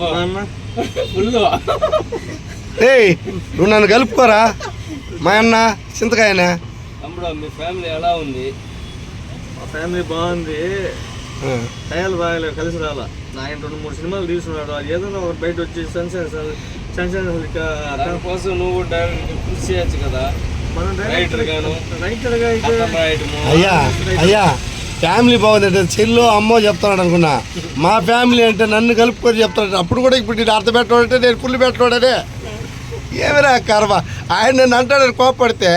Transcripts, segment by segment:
ఏయ్ నువ్వు నన్ను కలుపుకోరా? మా అన్న చింతకాయన? తమ్ముడు మీ ఫ్యామిలీ ఎలా ఉంది? మా ఫ్యామిలీ బాగుంది. టయాలు బాగాలేవు కలిసి రాలా. ఆయన రెండు మూడు సినిమాలు తీసుకున్నాడు అది ఏదైనా ఒకటి బయట వచ్చి సన్సెన్ సన్సెన్ దానికోసం నువ్వు డైరెక్ట్ కృషి చేయొచ్చు కదా. మనం రైటర్ గాను రైటర్గా అయితే కథ రాయటము అయ్యా అయ్యా. ఫ్యామిలీ బాగుందంటే చెల్లు అమ్మో చెప్తున్నాడు అనుకున్నా. మా ఫ్యామిలీ అంటే నన్ను కలుపుకొని చెప్తాడు అప్పుడు కూడా ఇప్పుడు నేను అర్థ పెట్టాడంటే నేను పుల్లు పెట్టాడనే ఏమిరా కర్మ? ఆయన నన్ను అంటాడని కోపడితే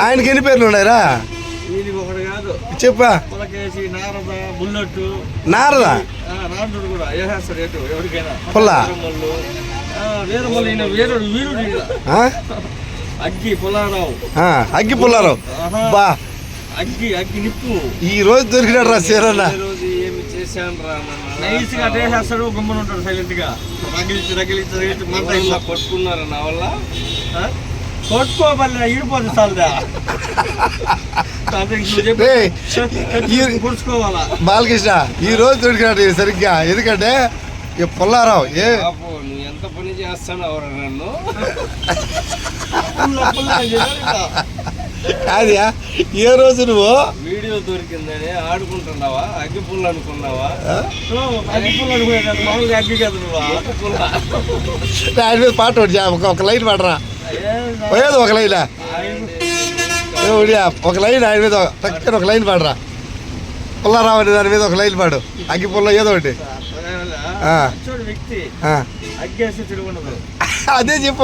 ఆయనకి ఎన్ని పేర్లు ఉన్నాయిరా? చెప్పా. నారద పుల్ల. వీరుడు వీరుడు? అగ్గి పుల్లారావు. ఆ, అగ్గి. బా. అగ్గి అగ్గి నిప్పు. ఈ రోజు దొరికినాడు రా సీరన్న. ఈ రోజు ఏమి చేశాను రా నైస్గా వేసేస్తాడు గమ్మున ఉంటాడు సైలెంట్గా రగిలించి రగిలించి. రగిలించి మంట ఇట్లా పట్టుకున్నారా నా వల్ల? కొట్టుకోబల్ల బాలకృష్ణ ఈ రోజు దొరికినాడు సరిగ్గా. ఎందుకంటే ఈ పుల్లారావు ఏ? నువ్వు ఎంత పని చేస్తావు నన్ను. కాదుయా ఏ రోజు నువ్వు? వీడియో దొరికిందని ఆడుకుంటున్నావా? అగ్గి పుల్ల అనుకున్నావా? అగ్గి మామూలుగా కాదు నువ్వు మీద పాట ఒకటి ఒక లైన్ పాడరా. పోయేది ఒక లైన్ ఒక లైన్ ఆయన మీద టక్కన ఒక లైన్ పాడరా. పుల్లారావు అనే దాని మీద ఒక లైన్ పాడు. అగ్గి పుల్ల ఏదో ఒకటి. వ్యక్తి. అదే చెప్పు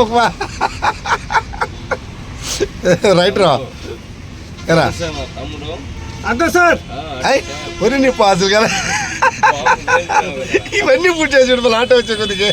రైట్ రా. అంతే సార్. ఒరి నీ పాసులు కదా. ఇవన్నీ పుట్టేసి ఆట వచ్చే కొద్దిగా